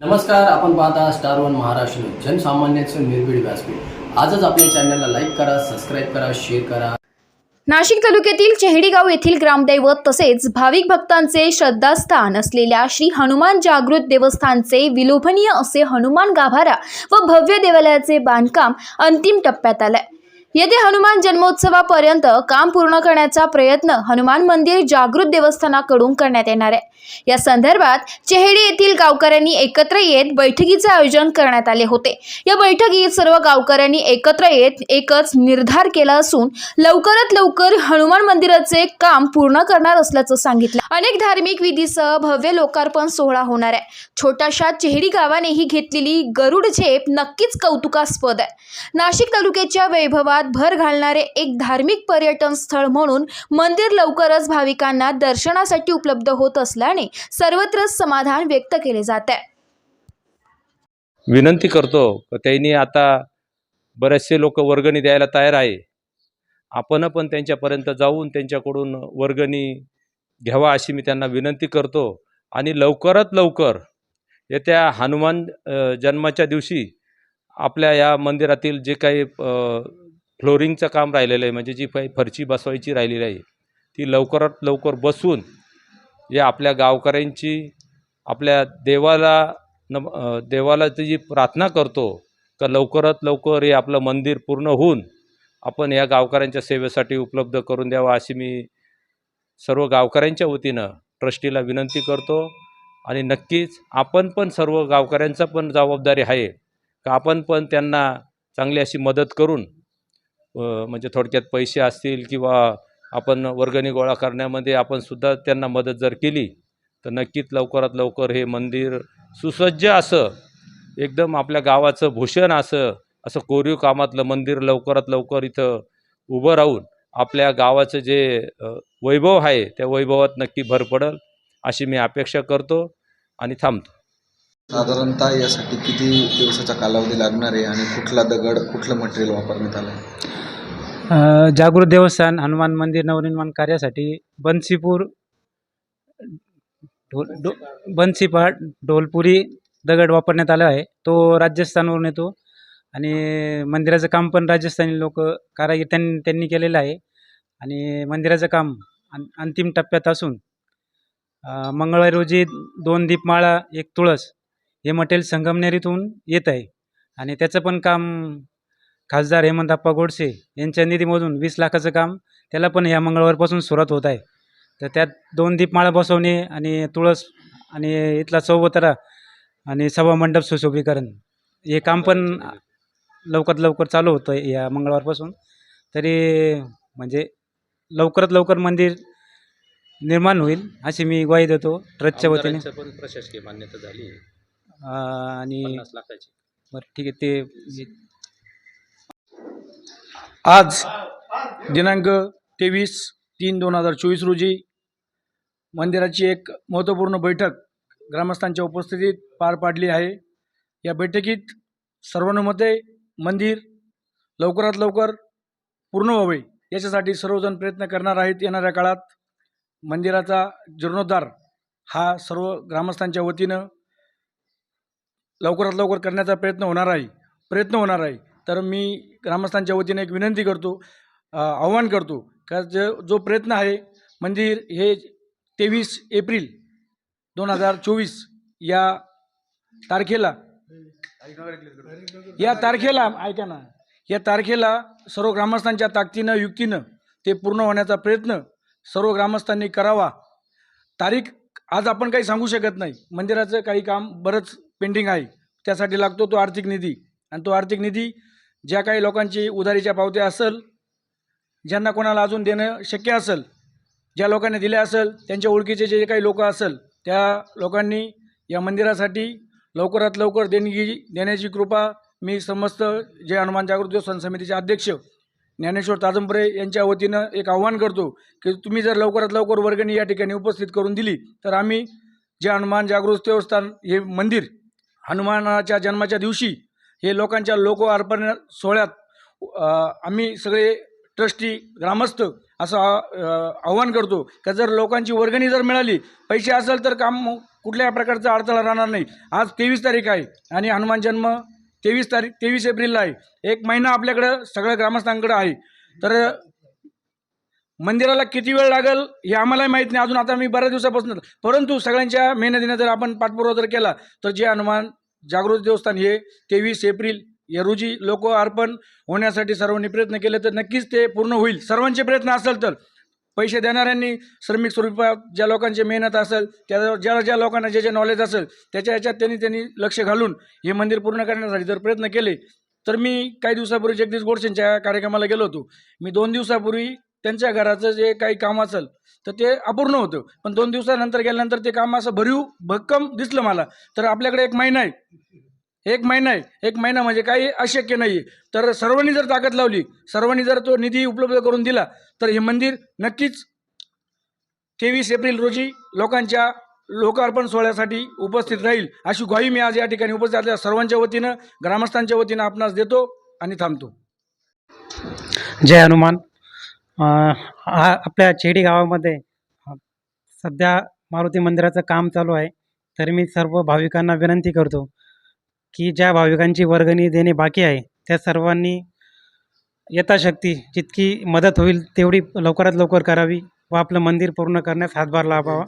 नमस्कार आपण पाहता स्टार वन महाराष्ट्र न्यूज. जनसामान्यांचं निर्भीड व्यासपीठ. आजच आपल्या चॅनलला लाईक करा सबस्क्राईब करा शेअर करा. नाशिक तालुक्यातील चेहडीगाव येथील ग्रामदैवत तसेच भाविक भक्तांचे श्रद्धास्थान असलेल्या श्री हनुमान जागृत देवस्थानचे विलोभनीय असे हनुमान गाभारा व भव्य देवालयाचे बांधकाम अंतिम टप्प्यात आलंय. येथे हनुमान जन्मोत्सवापर्यंत काम पूर्ण करण्याचा प्रयत्न हनुमान मंदिर जागृत देवस्थानाकडून करण्यात येणार आहे. या संदर्भात चेहडी येथील गावकऱ्यांनी एकत्र येत बैठकीचे आयोजन करण्यात आले होते. या बैठकीत सर्व गावकऱ्यांनी एकत्र येत एकच निर्धार केला असून लवकरात लवकर हनुमान मंदिराचे काम पूर्ण करणार असल्याचं सांगितलं. अनेक धार्मिक विधीसह भव्य लोकार्पण सोहळा होणार आहे. छोट्याशा चेहडी गावानेही घेतलेली गरुड झेप नक्कीच कौतुकास्पद आहे. नाशिक तालुक्याच्या वैभवात भर घालणारे एक धार्मिक पर्यटन स्थळ म्हणून मंदिर लवकरच भाविकांना दर्शनासाठी उपलब्ध होत असल्याने सर्वत्र समाधान व्यक्त केले जात आहे. विनंती करतो त्यांनी आता बरेचसे लोक वर्गणी द्यायला तयार आहे. आपण पण त्यांच्यापर्यंत जाऊन त्यांच्याकडून वर्गणी घ्यावा अशी मी त्यांना विनंती करतो. आणि लवकरात लवकर येत्या हनुमान जन्माच्या दिवशी आपल्या या मंदिरातील जे काही फ्लोरिंगचं काम राहिलेलं आहे म्हणजे जी काही फरची बसवायची राहिलेली आहे ती लवकरात लवकर बसून जे आपल्या गावकऱ्यांची आपल्या देवाला नम देवाला ती जी प्रार्थना करतो का लवकरात लवकर हे आपलं मंदिर पूर्ण होऊन आपण या गावकऱ्यांच्या सेवेसाठी उपलब्ध करून द्यावा अशी मी सर्व गावकऱ्यांच्या वतीनं ट्रस्टीला विनंती करतो. आणि नक्कीच आपण पण सर्व गावकऱ्यांचा पण जबाबदारी आहे का आपण पण त्यांना चांगली अशी मदत करून म्हणजे थोडक्यात पैसे असतील किंवा आपण वर्गणी गोळा करण्यामध्ये आपण सुद्धा त्यांना मदत जर केली तर नक्कीच लवकरात लवकर हे मंदिर सुसज्ज असं एकदम आपल्या गावाचं भूषण असं असं कोरीव कामातलं मंदिर लवकरात लवकर इथं उभं राहून आपल्या गावाचं जे वैभव आहे त्या वैभवात नक्की भर पडेल अशी मी अपेक्षा करतो आणि थांबतो. साधारणतः यासाठी किती दिवसाचा कालावधी लागणार आहे आणि कुठला दगड कुठलं मटेरियल वापरण्यात आलं आहे जागृत देवस्थान हनुमान मंदिर नवनिर्माण कार्यासाठी बनसीपूर ढोल डो बनसीपाट ढोलपुरी दगड वापरण्यात आला आहे. तो राजस्थानवरून येतो आणि मंदिराचं काम पण राजस्थानी लोक कारागीर त्यांनी त्यांनी केलेलं आहे. आणि मंदिराचं काम अंतिम टप्प्यात असून मंगळवारी रोजी दोन दीपमाळा एक तुळस हे मटेरियल संगमनेरीतून येत आहे. आणि त्याचं पण काम खासदार हेमंतप्पा गोडसे यांच्या निधीमधून वीस लाखाचं काम त्याला पण या मंगळवारपासून सुरुवात होत आहे. तर त्यात दोन दीपमाळा बसवणे आणि तुळस आणि इथला चौबतरा आणि सभामंडप सुशोभीकरण हे काम पण लवकरात लवकर चालू होतं आहे या मंगळवारपासून. तरी म्हणजे लवकरात लवकर मंदिर निर्माण होईल अशी मी ग्वाही देतो. ट्रस्टच्या वतीने. पण प्रशासकीय मान्यता झाली. आणि पन्नास लाखाची. बरं ठीक आहे ते आज दिनांक तेवीस तीन दोन हजार चोवीस रोजी मंदिराची एक महत्त्वपूर्ण बैठक ग्रामस्थांच्या उपस्थितीत पार पाडली आहे. या बैठकीत सर्वानुमते मंदिर लवकरात लवकर पूर्ण व्हावे याच्यासाठी सर्वजण प्रयत्न करणार आहेत. येणाऱ्या काळात मंदिराचा जीर्णोद्धार हा सर्व ग्रामस्थांच्या वतीनं लवकरात लवकर करण्याचा प्रयत्न होणार आहे प्रयत्न होणार आहे. तर मी ग्रामस्थांच्या वतीने एक विनंती करतो आव्हान करतो का जो जो प्रयत्न आहे मंदिर हे तेवीस एप्रिल दोन हजार चोवीस या तारखेला या तारखेला ऐका ना या तारखेला सर्व ग्रामस्थांच्या ताकदीनं युक्तीनं ते पूर्ण होण्याचा प्रयत्न सर्व ग्रामस्थांनी करावा. तारीख आज आपण काही सांगू शकत नाही. मंदिराचं काही काम बरंच पेंडिंग आहे. त्यासाठी लागतो तो आर्थिक निधी. आणि तो आर्थिक निधी ज्या काही लोकांची उधारीच्या पावत्या असेल ज्यांना कोणाला अजून देणं शक्य असेल ज्या लोकांनी दिले असेल त्यांच्या ओळखीचे जे काही लोक असेल त्या लोकांनी या मंदिरासाठी लवकरात लवकर देणगी देण्याची कृपा मी समस्त जे हनुमान जागृत देवस्थान समितीचे अध्यक्ष ज्ञानेश्वर ताजंपरे यांच्या वतीनं एक आव्हान करतो की तुम्ही जर लवकरात लवकर वर्गणी या ठिकाणी उपस्थित करून दिली तर आम्ही जे हनुमान जागृत देवस्थान हे मंदिर हनुमानाच्या जन्माच्या दिवशी हे लोकांच्या लोक अर्पण सोहळ्यात आम्ही सगळे ट्रस्टी ग्रामस्थ असं आव्हान करतो का जर लोकांची वर्गणी जर मिळाली पैसे असेल तर काम कुठल्याही प्रकारचा अडथळा राहणार नाही. आज तेवीस तारीख आहे आणि हनुमान जन्म तेवीस तारीख तेवीस एप्रिलला आहे. एक महिना आपल्याकडं सगळ्या ग्रामस्थांकडं आहे. तर मंदिराला किती वेळ लागेल हे आम्हालाही माहीत नाही. अजून आता मी बऱ्याच दिवसापासून परंतु सगळ्यांच्या मेहनतीने जर आपण पाठपुरावा जर केला तर जे हनुमान जागृत देवस्थान हे तेवीस एप्रिल या रोजी लोक अर्पण होण्यासाठी सर्वांनी प्रयत्न केले तर नक्कीच ते पूर्ण होईल. सर्वांचे प्रयत्न असेल तर पैसे देणाऱ्यांनी श्रमिक स्वरूपात ज्या लोकांची मेहनत असेल त्या ज्या ज्या लोकांना जे जे नॉलेज असेल त्याच्या याच्यात त्यांनी त्यांनी लक्ष घालून हे मंदिर पूर्ण करण्यासाठी जर प्रयत्न केले तर मी काही दिवसापूर्वी जगदीश गोडसेंच्या कार्यक्रमाला गेलो होतो. मी दोन दिवसापूर्वी त्यांच्या घराचं जे काही काम असेल तर ते अपूर्ण होतं. पण दोन दिवसानंतर गेल्यानंतर ते काम असं भरीव भक्कम दिसलं मला. तर आपल्याकडे एक महिना आहे. एक महिना आहे. एक महिना म्हणजे काही अशक्य नाही आहे तर सर्वांनी जर ताकद लावली सर्वांनी जर तो निधी उपलब्ध करून दिला तर हे मंदिर नक्कीच तेवीस एप्रिल रोजी लोकांच्या लोकार्पण सोहळ्यासाठी उपस्थित राहील अशी ग्वाही मी आज या ठिकाणी उपस्थित असल्या सर्वांच्या वतीनं ग्रामस्थांच्या वतीनं आपणास देतो आणि थांबतो. जय हनुमान. हा आपल्या चेडी गावामध्ये सध्या मारुती मंदिराचं काम चालू आहे. तर मी सर्व भाविकांना विनंती करतो की ज्या भाविकांची वर्गणी देणे बाकी आहे त्या सर्वांनी यथाशक्ती जितकी मदत होईल तेवढी लवकरात लवकर करावी व आपलं मंदिर पूर्ण करण्यास हातभार लावावा